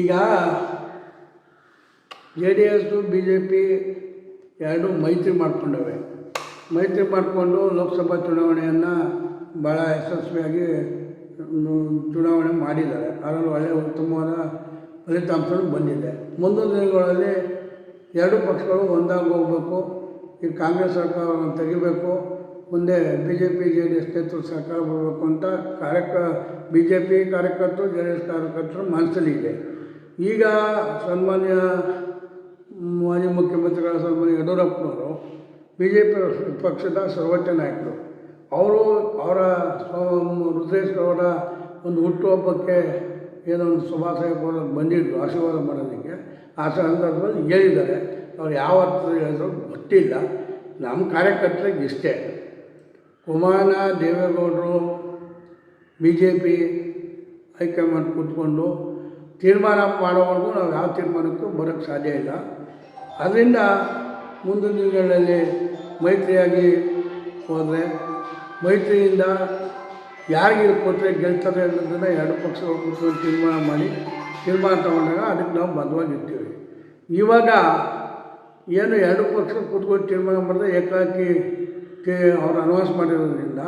ಈಗ J D S B J P ಎರಡು ಮೈತ್ರಿ ಮಾಡಿಕೊಂಡವೆ. ಮೈತ್ರಿ ಮಾಡಿಕೊಂಡು ಲೋಕಸಭಾ ಚುನಾವಣೆಯನ್ನು ಭಾಳ ಯಶಸ್ವಿಯಾಗಿ ಚುನಾವಣೆ ಮಾಡಿದ್ದಾರೆ. ಅದರಲ್ಲಿ ಒಳ್ಳೆಯ ಉತ್ತಮವಾದ ಫಲಿತಾಂಶಗಳು ಬಂದಿದೆ. ಮುಂದಿನ ದಿನಗಳಲ್ಲಿ ಎರಡು ಪಕ್ಷಗಳು ಒಂದಾಗಿ ಹೋಗಬೇಕು ಈ ಕಾಂಗ್ರೆಸ್ ಸರ್ಕಾರವನ್ನು ತೆಗಿಬೇಕು. ಮುಂದೆ B J P J D S ನೇತೃತ್ವ ಸರ್ಕಾರ ಬರಬೇಕು ಅಂತ ಕಾರ್ಯಕ ಬಿ ಜೆ ಪಿ ಕಾರ್ಯಕರ್ತರು ಜೆ ಡಿ ಎಸ್ ಕಾರ್ಯಕರ್ತರು ಮನಸ್ಸಲ್ಲಿ ಇದೆ. ಈಗ ಸನ್ಮಾನ್ಯ ಮಾಜಿ ಮುಖ್ಯಮಂತ್ರಿಗಳ ಸನ್ಮಾನ್ಯ ಯಡಿಯೂರಪ್ಪನವರು ಬಿ ಜೆ ಪಿ ಪಕ್ಷದ ಸರ್ವೋಚ್ಚ ನಾಯಕರು. ಅವರು ಅವರ ರುದ್ರೇಶ್ವರ ಅವರ ಒಂದು ಹುಟ್ಟುಹಬ್ಬಕ್ಕೆ ಏನೋ ಒಂದು ಶುಭಾಶಯ ಅವರು ಬಂದಿದ್ದರು ಆಶೀರ್ವಾದ ಮಾಡೋದಕ್ಕೆ. ಆ ಸಂದರ್ಭದಲ್ಲಿ ಹೇಳಿದ್ದಾರೆ. ಅವ್ರು ಯಾವ ಅರ್ಥದಲ್ಲಿ ಹೇಳಿದ್ರು ಗೊತ್ತಿಲ್ಲ. ನಮ್ಮ ಕಾರ್ಯಕರ್ತರಿಗೆ ಇಷ್ಟೇ. ಕುಮಾರ ದೇವೇಗೌಡರು ಬಿ ಜೆ ಪಿ ಹೈಕಮಾಂಡ್ ಕೂತ್ಕೊಂಡು ತೀರ್ಮಾನ ಮಾಡೋವರೆಗೂ ನಾವು ಯಾವ ತೀರ್ಮಾನಕ್ಕೂ ಬರೋಕ್ಕೆ ಸಾಧ್ಯ ಇಲ್ಲ. ಅದರಿಂದ ಮುಂದಿನ ದಿನಗಳಲ್ಲಿ ಮೈತ್ರಿಯಾಗಿ ಹೋದರೆ, ಮೈತ್ರಿಯಿಂದ ಯಾರಿಗೆ ಕೊಟ್ಟರೆ ಗೆಲ್ತಾರೆ ಅನ್ನೋದನ್ನು ಎರಡು ಪಕ್ಷಗಳು ಕೂತ್ಕೊಂಡು ತೀರ್ಮಾನ ಮಾಡಿ, ತೀರ್ಮಾನ ತಗೊಂಡಾಗ ಅದಕ್ಕೆ ನಾವು ಬದ್ಧವಾಗಿರ್ತೀವಿ. ಇವಾಗ ಏನು ಎರಡು ಪಕ್ಷ ಕೂತ್ಕೊಂಡು ತೀರ್ಮಾನ ಮಾಡಿದ್ರೆ ಏಕಾಕಿ ಅವ್ರು ಅನೌನ್ಸ್ ಮಾಡಿರೋದ್ರಿಂದ,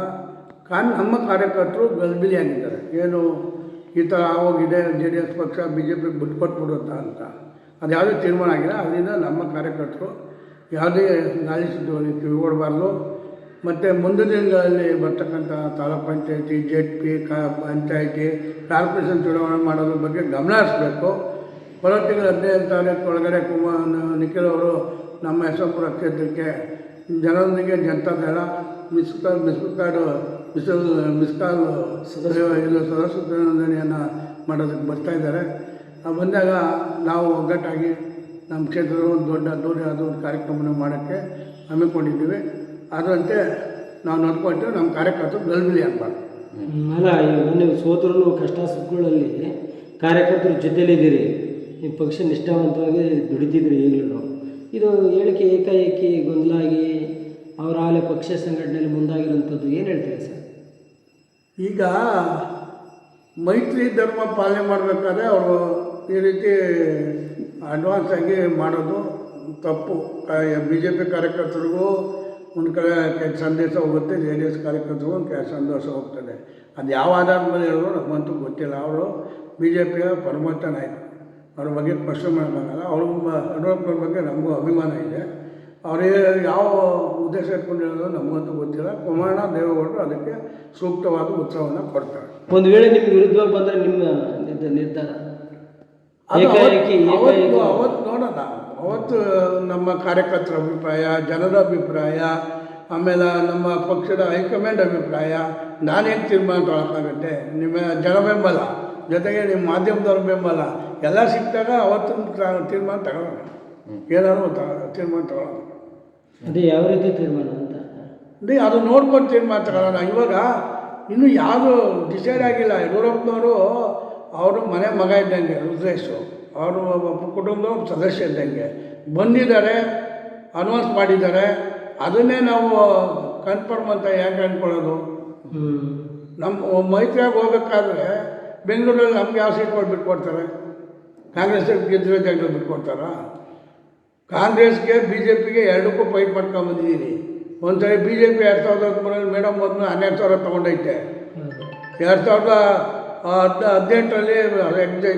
ಕಾನ್, ನಮ್ಮ ಕಾರ್ಯಕರ್ತರು ಗಲ್ಬಿಲಿಯಾಗಿದ್ದಾರೆ. ಏನು ಈ ಥರ ಆಗೋಗಿದೆ, ಜೆ ಡಿ ಎಸ್ ಪಕ್ಷ, ಬಿ ಜೆ ಪಿ ಬಿಟ್ಕೊಟ್ಬಿಡುತ್ತ ಅಂತ. ಅದು ಯಾವುದೇ ತೀರ್ಮಾನ ಆಗಿಲ್ಲ. ಅದರಿಂದ ನಮ್ಮ ಕಾರ್ಯಕರ್ತರು ಯಾವುದೇ ಗಾಳಿ ಸುದ್ದಿಗಳಿಗೆ ಕಿವಿಗೊಡಬಾರ್ದು. ಮತ್ತು ಮುಂದಿನ ದಿನಗಳಲ್ಲಿ ಬರ್ತಕ್ಕಂಥ ತಾಲೂಕ್ ಪಂಚಾಯತಿ ಜೆಡ್ ಪಿ, ಕ, ಪಂಚಾಯತಿ, ಕಾರ್ಪೊರೇಷನ್ ಚುನಾವಣೆ ಮಾಡೋದ್ರ ಬಗ್ಗೆ ಗಮನ ಹರಿಸ್ಬೇಕು. ಬರೋ ತಿಂಗಳು ಹದಿನೈದು ತಾರೀಕು ಒಳಗಡೆ ಕುಮಾರ್, ನಿಖಿಲ್ ಅವರು ನಮ್ಮ ಯಶವಂತಪುರ ಕ್ಷೇತ್ರಕ್ಕೆ ಜನರೊಂದಿಗೆ ಜನತಾದಳ, ಮಿಸ್ ಮಿಸ್ ಕಾರ್ಡು ಮಿಸಲ್ ಮಿಸ್ ಕಾಲ್ ಇದು ಸದಸ್ಯತ್ವ ನೋಂದಣಿಯನ್ನು ಮಾಡೋದಕ್ಕೆ ಬರ್ತಾ ಇದ್ದಾರೆ. ಬಂದಾಗ ನಾವು ಒಗ್ಗಟ್ಟಾಗಿ ನಮ್ಮ ಕ್ಷೇತ್ರದ ಒಂದು ದೊಡ್ಡ ದೊಡ್ಡ ಅದು ಒಂದು ಕಾರ್ಯಕ್ರಮನ ಮಾಡೋಕ್ಕೆ ಹಮ್ಮಿಕೊಂಡಿದ್ದೀವಿ. ಅದರಂತೆ ನಾವು ನೋಡ್ಕೊಂಡು ನಮ್ಮ ಕಾರ್ಯಕರ್ತರು ಗಲ್ಬಿಲಿ ಆಗಬಾರ್ದು. ಅಲ್ಲ ಈಗ ನೀವು ಸೋತರೂ ಕಷ್ಟ ಸುಖಗಳಲ್ಲಿ ಕಾರ್ಯಕರ್ತರ ಜೊತೆಲಿದ್ದೀರಿ ಈ ಪಕ್ಷ ನಿಷ್ಠಾವಂತವಾಗಿ ದುಡಿತಿದ್ರಿ ಈಗಲೂ. ಇದು ಹೇಳಿಕೆ ಏಕಾಏಕಿ ಗೊಂದಲಾಗಿ ಅವರ ಆಲೆ ಪಕ್ಷ ಸಂಘಟನೆಯಲ್ಲಿ ಮುಂದಾಗಿರೋಂಥದ್ದು ಏನು ಹೇಳ್ತೀರಿ ಸರ್? ಈಗ ಮೈತ್ರಿ ಧರ್ಮ ಪಾಲನೆ ಮಾಡಬೇಕಾದ್ರೆ ಅವರು ಈ ರೀತಿ ಅಡ್ವಾನ್ಸ್ ಆಗಿ ಮಾಡೋದು ತಪ್ಪು. ಬಿ ಜೆ ಪಿ ಕಾರ್ಯಕರ್ತರಿಗೂ ಒಂದು ಕಡೆ ಸಂದೇಶ ಹೋಗುತ್ತೆ ಜೆ ಡಿ ಎಸ್ ಕಾರ್ಯಕರ್ತರಿಗೂ ಒಂದು ಸಂದೇಶ ಹೋಗ್ತದೆ. ಅದು ಯಾವ ಆಧಾರದ ಮೇಲೆ ಹೇಳೋ ನಮಗಂತೂ ಗೊತ್ತಿಲ್ಲ. ಅವರು ಬಿ ಜೆ ಪಿಯ ಪರಮೋಚ್ಚ ನಾಯಕ. ಅವ್ರ ಬಗ್ಗೆ ಪ್ರಶ್ನೆ ಮಾಡೋಕ್ಕಾಗಲ್ಲ ಅವ್ರ ಯಡಿಯೂರಪ್ಪನವ್ರ ಬಗ್ಗೆ ನಮಗೂ ಅಭಿಮಾನ ಇದೆ. ಅವರೇ ಯಾವ ಉದ್ದೇಶ ಇಟ್ಕೊಂಡಿರೋದು ನಮಗಂತೂ ಗೊತ್ತಿಲ್ಲ. ಕುಮಾರಣ ದೇವೇಗೌಡರು ಅದಕ್ಕೆ ಸೂಕ್ತವಾದ ಉತ್ಸವವನ್ನು ಕೊಡ್ತಾರೆ. ಒಂದು ವೇಳೆ ನಿಮ್ಮ ವಿರುದ್ಧವಾಗಿ ಬಂದರೆ ನಿಮ್ಮ ನಿರ್ಧ- ನಿರ್ಧಾರ? ಅವತ್ತು ಅವತ್ತು ನೋಡೋಣ. ಅವತ್ತು ನಮ್ಮ ಕಾರ್ಯಕರ್ತರ ಅಭಿಪ್ರಾಯ ಜನರ ಅಭಿಪ್ರಾಯ ಆಮೇಲೆ ನಮ್ಮ ಪಕ್ಷದ ಹೈಕಮಾಂಡ್ ಅಭಿಪ್ರಾಯ. ನಾನೇನು ತೀರ್ಮಾನ ತೊಗೊಳಕ್ಕಾಗತ್ತೆ ನಿಮ್ಮ ಜನ ಬೆಂಬಲ. ಜೊತೆಗೆ ನಿಮ್ಮ ಮಾಧ್ಯಮದವ್ರ ಬೆಂಬಲ. ಎಲ್ಲ ಸಿಕ್ಕಿದಾಗ ಅವತ್ತಿನ ತ- ತೀರ್ಮಾನ ತಗೊಳ್ಳೋಣ. ಏನಾದರೂ ತೀರ್ಮಾನ ತಗೊಳ್ಳೋಣ. ಅದೇ ಯಾವ ರೀತಿ ತೀರ್ಮಾನ ಅಂತ? ಅದೇ ಅದು ನೋಡ್ಕೊಂಡು ತೀರ್ಮಾನ ನಾ ಇವಾಗ ಇನ್ನೂ ಯಾವುದು ಡಿಸೈಡ್ ಆಗಿಲ್ಲ. ಯಡಿಯೂರಪ್ಪನವರು ಅವರು ಮನೆ ಮಗ ಇದ್ದಂಗೆ ರುದ್ರೇಶು. ಅವರು ಒಬ್ಬ ಕುಟುಂಬದ ಸದಸ್ಯ ಇದ್ದಂಗೆ. ಬಂದಿದ್ದಾರೆ ಅನೌನ್ಸ್ ಮಾಡಿದ್ದಾರೆ. ಅದನ್ನೇ ನಾವು ಕನ್ಫರ್ಮ್ ಅಂತ ಯಾಕೆ ಅಂದ್ಕೊಳ್ಳೋದು ನಮ್ಮ ಮೈತ್ರಿಯಾಗಿ ಹೋಗ್ಬೇಕಾದ್ರೆ ಬೆಂಗಳೂರಲ್ಲಿ ನಮ್ಗೆ ಯಾವ ಸೀಟ್ ಕೊಟ್ಟು ಬಿಟ್ಕೊಡ್ತಾರೆ? ಕಾಂಗ್ರೆಸ್ ಗೆದ್ದಿರೋ ಜಾಗದಲ್ಲಿ ಬಿಟ್ಕೊಡ್ತಾರಾ? ಕಾಂಗ್ರೆಸ್ಗೆ ಬಿ ಜೆ ಪಿಗೆ ಎರಡಕ್ಕೂ ಫೈಟ್ ಮಾಡ್ಕೊಂಬಂದಿದ್ದೀನಿ ಒಂದು ಸರಿ ಬಿ ಜೆ ಪಿ ಎರಡು ಸಾವಿರದ ಹದಿಮೂರಲ್ಲಿ ಮೇಡಮ್ ಮೊದಲು ಹನ್ನೆರಡು ಸಾವಿರ ತೊಗೊಂಡೈತೆ. ಎರಡು ಸಾವಿರದ ಹದ್, ಹದಿನೆಂಟರಲ್ಲಿ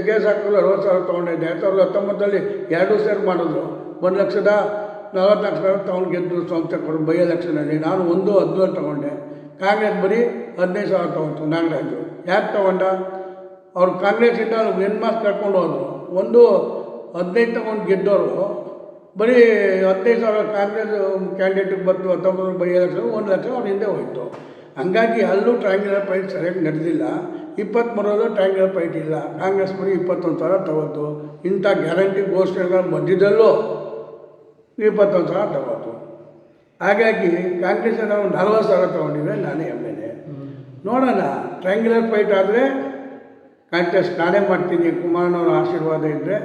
ಗ್ಯಾಸ್ ಹಾಕಿದ್ರು ಅರವತ್ತು ಸಾವಿರ ತೊಗೊಂಡೈತೆ. ಎರಡು ಸಾವಿರದ ಹತ್ತೊಂಬತ್ತರಲ್ಲಿ ಎರಡು ಸೇರಿ ಮಾಡಿದ್ರು. ಒಂದು ಲಕ್ಷದ ನಲವತ್ನಾಲ್ಕು ಸಾವಿರ ತೊಗೊಂಡು ಗೆದ್ದರು ಸಂಸ್ಥೆ ಬೈ ಎಲೆಕ್ಷನಲ್ಲಿ ನಾನು ಒಂದು ಹದಿನೇಳು ತೊಗೊಂಡೆ. ಕಾಂಗ್ರೆಸ್ ಬರೀ ಹದಿನೈದು ಸಾವಿರ ತೊಗೊಂತು, ನಾಗರಾಜು. ಯಾಕೆ ತೊಗೊಂಡ? ಅವ್ರು ಕಾಂಗ್ರೆಸ್ಸಿಂದ ಹೆಣ್ಮಾಸ್ ಕರ್ಕೊಂಡು ಹೋದರು. ಒಂದು ಹದಿನೈದು ತೊಗೊಂಡು ಗೆದ್ದವರು ಬರೀ ಹದಿನೈದು ಸಾವಿರ ಕಾಂಗ್ರೆಸ್ ಕ್ಯಾಂಡಿಡೇಟಿಗೆ ಬಂತು, ಹತ್ತೊಂಬತ್ತು ಬೈ ಲಕ್ಷ, ಒಂದು ಲಕ್ಷ ಅವ್ರ ಹಿಂದೆ ಹೋಯಿತು. ಹಂಗಾಗಿ ಅಲ್ಲೂ ಟ್ರ್ಯಾಂಗ್ಯುಲರ್ ಫೈಟ್ ಸರಿಯಾಗಿ ನಡೆದಿಲ್ಲ. ಇಪ್ಪತ್ತ್ಮೂರಲ್ಲೂ ಟ್ರ್ಯಾಂಗ್ಯುಲರ್ ಫೈಟ್ ಇಲ್ಲ. ಕಾಂಗ್ರೆಸ್ ಬರೀ ಇಪ್ಪತ್ತೊಂದು ಸಾವಿರ ತಗೋತು. ಇಂಥ ಗ್ಯಾರಂಟಿ ಘೋಷಣೆಗಳ ಮಧ್ಯದಲ್ಲೂ ಇಪ್ಪತ್ತೊಂದು ಸಾವಿರ ತಗೋತು. ಹಾಗಾಗಿ ಕಾಂಗ್ರೆಸ್ ನಾವು ನಲ್ವತ್ತು ಸಾವಿರ ತೊಗೊಂಡಿದ್ದೆ ನಾನೇ ಎಂ ಎಲ್ ಎ. ನೋಡೋಣ ಟ್ರ್ಯಾಂಗ್ಯುಲರ್ ಫೈಟ್ ಆದರೆ ಕಾಂಟೆಸ್ಟ್ ನಾನೇ ಮಾಡ್ತೀನಿ, ಕುಮಾರನವ್ರ ಆಶೀರ್ವಾದ ಇದ್ದರೆ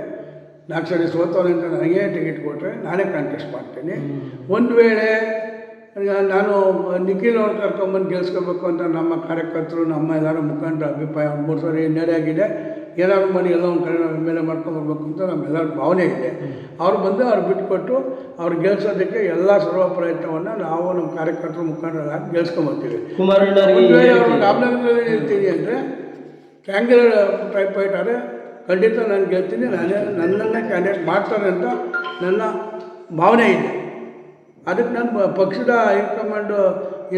ನಾಲ್ಕು ಸರಿ ಅಂತ ನನಗೇ ಟಿಕೆಟ್ ಕೊಟ್ಟರೆ ನಾನೇ ಕಾಂಟೆಸ್ಟ್ ಮಾಡ್ತೀನಿ. ಒಂದು ವೇಳೆ ನಾನು ನಿಖಿಲ್ ಅವ್ರು ಕರ್ಕೊಂಬಂದು ಗೆಲ್ಸ್ಕೋಬೇಕು ಅಂತ ನಮ್ಮ ಕಾರ್ಯಕರ್ತರು ನಮ್ಮ ಎಲ್ಲರೂ ಮುಖಂಡರ ಅಭಿಪ್ರಾಯ ಒಂದು ಮೂರು ಹಿನ್ನೆಲೆ ಆಗಿದೆ. ಏನಾದ್ರು ಮನೆ ಎಲ್ಲ ಒಂದು ಕಡೆ ನಾವು ಎಂ ಎಲ್ ಎ ಮಾಡ್ಕೊಂಬರ್ಬೇಕು ಅಂತ ನಮ್ಮೆಲ್ಲರ ಭಾವನೆ ಇದೆ. ಅವ್ರು ಬಂದು ಅವ್ರು ಬಿಟ್ಟುಕೊಟ್ಟು ಅವ್ರು ಗೆಲ್ಸೋದಕ್ಕೆ ಎಲ್ಲ ಸರ್ವ ಪ್ರಯತ್ನವನ್ನು ನಾವು ನಮ್ಮ ಕಾರ್ಯಕರ್ತರು ಮುಖಂಡರ ಗೆಲ್ಸ್ಕೊಂಬರ್ತೀವಿ. ಕುಮಾರಣ್ಣವ್ರಿಗೆ ಒಂದು ವೇಳೆ ಅವರು ಪ್ರಾಬ್ಲಮ್ ರಾಮನಗರದಲ್ಲಿ ನಿಲ್ತೀನಿ ಅಂದರೆ ಟ್ಯಾಂಗ್ಯುಲರ್ ಟೈಪ್ ಆಯ್ತಾರೆ ಖಂಡಿತ ನಾನು ಗೆಲ್ತೀನಿ. ನಾನೇ ನನ್ನನ್ನೇ ಕ್ಯಾಂಡಿಡೇಟ್ ಮಾಡ್ತಾರೆ ಅಂತ ನನ್ನ ಭಾವನೆ ಇದೆ. ಅದಕ್ಕೆ ನಾನು ಪಕ್ಷದ ಹೈಕಮಾಂಡ್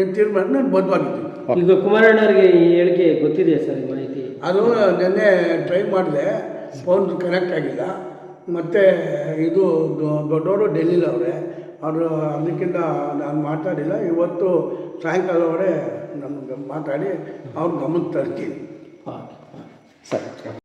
ಏನು ತೀರ್ಮಾನ ನಾನು ಬದ್ಧವಾಗಿದ್ದೀನಿ. ಈಗ ಕುಮಾರಣ್ಣವ್ರಿಗೆ ಈ ಹೇಳಿಕೆ ಗೊತ್ತಿದೆಯಾ ಸರ್ ಮಾಹಿತಿ? ಅದು ನಿನ್ನೆ ಟ್ರೈ ಮಾಡಿದೆ. ಫೋನ್ ಕನೆಕ್ಟ್ ಆಗಿಲ್ಲ. ಮತ್ತು ಇದು ದೊಡ್ಡವರು ಡೆಲ್ಲಿಲವ್ರೆ ಅವರು. ಅದಕ್ಕಿಂತ ನಾನು ಮಾತಾಡಿಲ್ಲ ಇವತ್ತು ಸಾಯಂಕಾಲವರೆ ನಮ್ಗೆ ಮಾತಾಡಿ ಅವ್ರ ಗಮನ ತರ್ತೀನಿ. ಸರಿ.